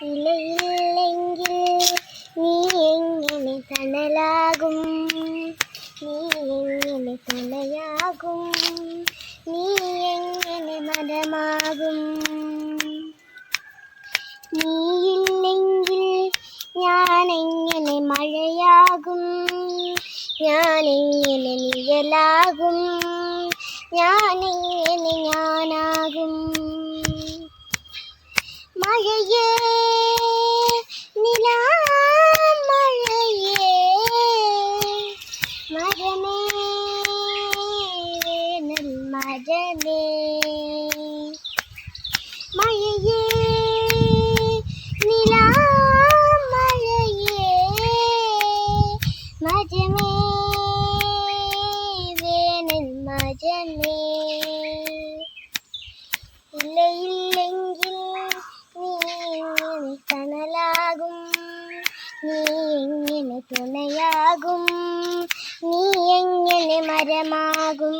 ഇലയില്ലെങ്കിൽ നീ എങ്ങനെ തണലാകും? നീ എങ്ങനെ തണയാകും നീ എങ്ങനെ മരമാകും? നീയില്ലെങ്കിൽ ഞാനെങ്ങനെ മഴയാകും? ഞാനെങ്ങനെ നിഴലാകും? ഞാനെങ്ങനെ ഞാനാകും? മഴയേ നിലാമഴയേ മരമേ വേനൽ മരമേ മഴയേ നിലാമഴയേ മരമേ വേനൽ മരമേ ഇല്ലയില്ലെങ്കിൽ നീ കനലാകും നീ എങ്ങനെ തുണയാകും നീ എങ്ങനെ മരമാകും?